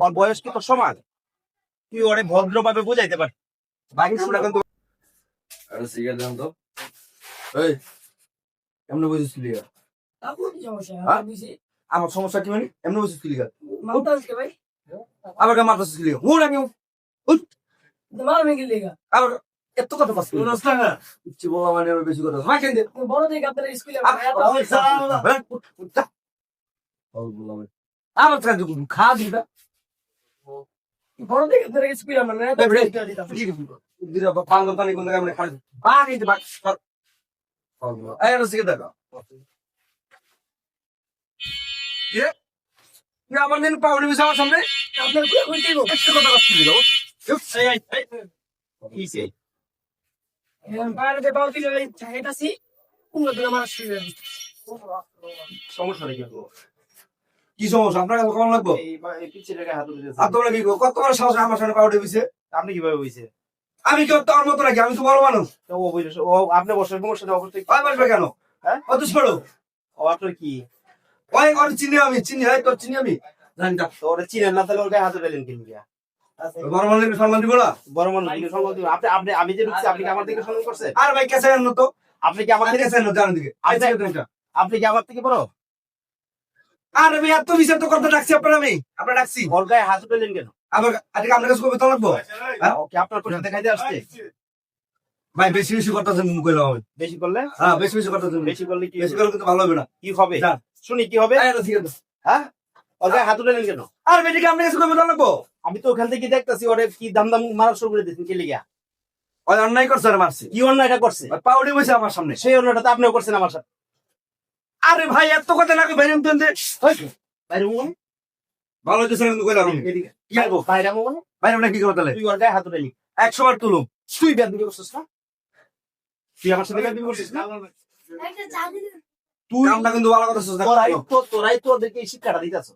ওর বয়স কি তোর সমান? তুই ওরে ভদ্রভাবে বুঝাইতে পার। বাকি শুনে কিন্তু আরে সিগারেট দাম তো। এই কেমনে হ্যাঁ? আমার সমস্যা কি মানে? এমনি ভাই? আবার ওর আমি ভেঙে লেগা? আবার এত কথা পাস কিচ্ছু বলা মানে আবার বেশি কথা। মা কেন বড় দেখে আপনার স্কুলে আমার কাছে খা দিবা বড় দেখে আপনার স্কুলে আমরা না দিরা পাঙ্গ পানি কোন এই আর সিগে এ আমার দিন পাউনি মিশা আমার সামনে। আপনার দিব একটা কথা এই এই এই। এই সমস্যা কি সমস্যা? আপনার কাছে কেমন লাগবো? এই পিছে রেখে হাত উঠে আর তোমরা কি কত বড় সাহস আমার সামনে পাউডার দিছে? আপনি কীভাবে বইছে? আমি কি তোর মতো নাকি? আমি তো বড় মানুষ। ও বইছে ও আপনি বসে সমস্যা নেই অবশ্যই বসবে কেন? হ্যাঁ? অত ছোট ও আপনার কি? ওই ওর চিনি আমি চিনি হয় তোর চিনি আমি। জানি না তো ওরা চিনেন না তাহলে ওর গায়ে হাত উঠালেন কি লিগা? বড় সম্মান দিব না? বড় মানুষ সম্মান দিবেন। আপনি আপনি আমি যে ঢুকছি আপনি কি আমার দিকে সম্মান করছে আর ভাই কেসে আনো তো আপনি কি আমার আমার থেকে কেসে আনো জানো দিকে। আচ্ছা। তুমি আপনি কি আমার থেকে বড়? আর আমি এত বিচার তো করতে ডাকছি আপনার আমি? আপনার ডাকছি। ওর গায়ে হাত উঠালেন কেন? আবার আজকে আপনার কাছে কবে তো লাগবো হ্যাঁ? ওকে আপনার কোথা দেখাইতে আসছে? ভাই। বেশি বেশি করতেছেন মুখ কইলাম আমি বেশি করলে? হ্যাঁ বেশি বেশি করতেছেন বেশি করলে কি বেশি করলে কিন্তু ভালো হবে না। কি হবে। শুনি কি হবে? এই, ঠিক আছে। হ্যাঁ? ওর গায়ে হাত উঠালেন কেন? আর বেটিকে আপনার কাছে কবে তো লাগবো? আমি তো ওখান থেকে দেখতেছি ওরে কি দাম দাম মারা শুরু করে দিয়েছেন কি লিগা? ওই অন্যায় করছে আর মারছি। কি অন্য এটা করছে পাউডি বসে আমার সামনে। সেই অন্যটা তো আপনিও করছেন আমার সাথে আরে ভাই এত কথা নাকি ভাই আমি তো বাইরে ভালো হইতেছে কিন্তু কইলাম আমি। কি করব বাইরে মনে ভাই আমরা কি করব তাহলে? তুই ওর গায়ে হাত উঠালি একশো বার তুলুম। তুই বিয়ার দিকে করছিস না? তুই আমার সাথে বিয়ার দিকে করছিস না? তুই আমরা কিন্তু ভালো কথা তোরাই তো তোরাই তো ওদেরকে এই শিক্ষাটা দিতেছ।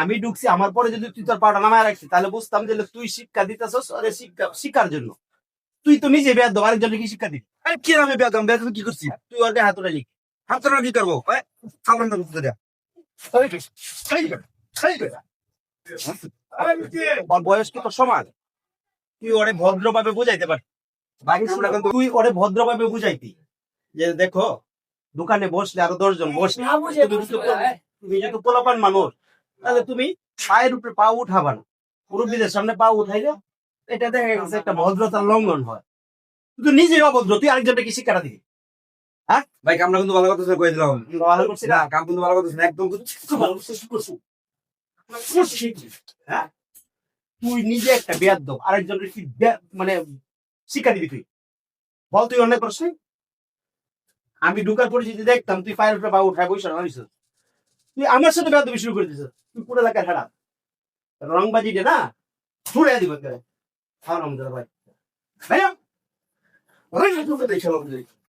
আমি ঢুকছি আমার পরে যদি তুই তোর পাটা নামায় রাখছি তাহলে বুঝতাম যে তুই শিক্ষা দিতেছস আরে শিক্ষা শিক্ষার জন্য। তুই তো নিজে বিয়ার দেবো আরেকজনকে কি শিক্ষা দিবি? আরে কি নামে বেদম বেদম কি করছি? তুই ওর হাত উঠালি হাত কি করব? এই, সাবধান থাকো তো দেয়া। এই কর, ওর বয়স কি তোর সমান? তুই ওরে ভদ্রভাবে বুঝাইতে পার তুই ওরে ভদ্রভাবে বুঝাইতি। যে দেখো দোকানে বসলে আরও দশজন বসলে না তুমি যেহেতু পোলাপান মানুষ তাহলে তুমি পায়ের উপরে পা উঠাবা না। মুরব্বীদের সামনে পা উঠাই উঠাইলে এটা দেখা গেছে একটা ভদ্রতার লঙ্ঘন হয়। তুই নিজেই অভদ্র তুই আরেকজনকে কি শিক্ষাটা দিবি? ভাই আমরা কিন্তু ভালো কথা শুনে কই দিলাম ভালো করছিস না। না কাম কিন্তু ভালো কথা একদম হ্যাঁ? তুই নিজে একটা বেয়াদ দাও আরেকজনের কি মানে শিক্ষা দিবি তুই? বল তুই করছিস? আমি ঢুকার পরে যদি দেখতাম তুই পায়ের উপরে পা উঠায় বসে তুই আমার সাথে বেড়াতে শুরু করে দিস তুই পুরো এলাকায় হারা রংবাজি দে না, ছুড়ে দিব আমাদের ভাই। দেখে